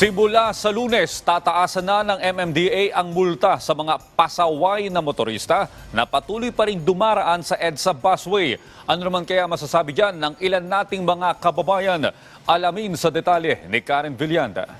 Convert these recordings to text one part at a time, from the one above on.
Simula sa lunes, tataasan na ng MMDA ang multa sa mga pasaway na motorista na patuloy pa rin dumaraan sa EDSA busway. Ano naman kaya masasabi dyan ng ilan nating mga kababayan? Alamin sa detalye ni Karen Villanda.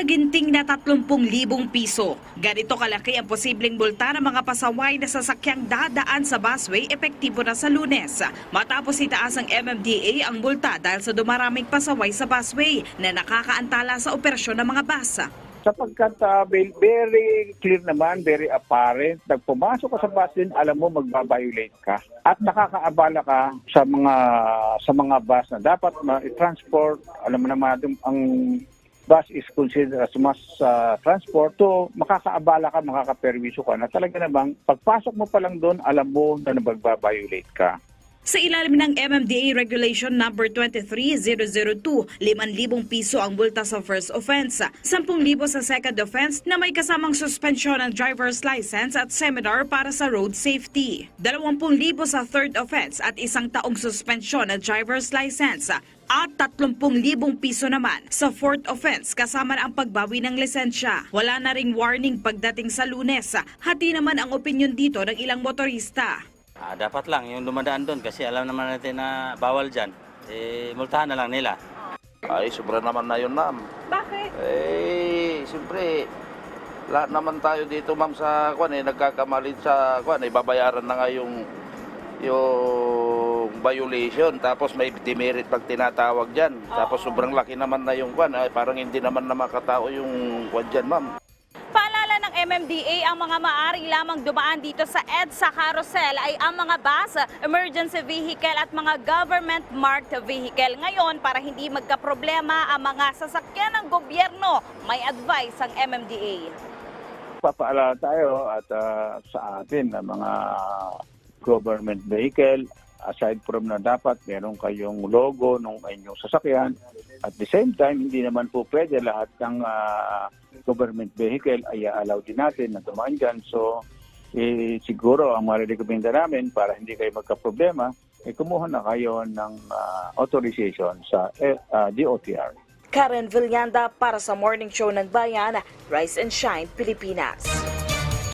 Tumataginting na 30,000 piso. Ganito kalaki ang posibleng multa ng mga pasaway na sasakyang dadaan sa busway epektibo na sa lunes. Matapos itaas ang MMDA ang multa dahil sa dumaraming pasaway sa busway na nakakaantala sa operasyon ng mga bus. sapagkat uh, ve- very clear naman, very apparent, pag pumasok ka sa bus din, alam mo magbabiolate ka at nakakaabala ka sa mga sa mga bus na dapat ma-transport, alam mo naman ang bus is considered as mass uh, transport, so makakaabala ka, makakaperwisyo ka na talaga namang pagpasok mo pa lang doon, alam mo na magbabiolate ka. Sa ilalim ng MMDA Regulation Number 23002, 5,000 piso ang multa sa first offense, 10,000 sa second offense na may kasamang suspensyon ng driver's license at seminar para sa road safety, 20,000 sa third offense at isang taong suspensyon ng driver's license at 30,000 piso naman sa fourth offense kasama na ang pagbawi ng lisensya. Wala na ring warning pagdating sa lunes. Hati naman ang opinion dito ng ilang motorista. Ah, dapat lang yung dumadaan doon kasi alam naman natin na bawal dyan. Eh, multahan na lang nila. Ay, sobra naman na yun, ma'am. Bakit? Eh, siyempre, lahat naman tayo dito, ma'am, sa kwan, eh, nagkakamalit sa kwan, eh, babayaran na nga yung, yung violation. Tapos may demerit pag tinatawag dyan. Tapos sobrang laki naman na yung kwan. Ay, parang hindi naman na makatao yung kwan dyan, ma'am. Ng MMDA, ang mga maari lamang dumaan dito sa EDSA carousel ay ang mga bus, emergency vehicle at mga government-marked vehicle. Ngayon, para hindi magkaproblema ang mga sasakyan ng gobyerno, may advice ang MMDA. papaalala tayo at ah, sa atin na mga government vehicle aside from na dapat meron kayong logo ng inyong sasakyan at the same time hindi naman po pwede lahat ng ah, government vehicle ay allow din natin na dumaan dyan so eh, siguro ang marirekomenda namin para hindi kayo magka-problema eh kumuha na kayo ng ah, authorization sa eh, ah, DOTR. Karen Villanda para sa Morning Show ng Bayan, Rise and Shine, Pilipinas.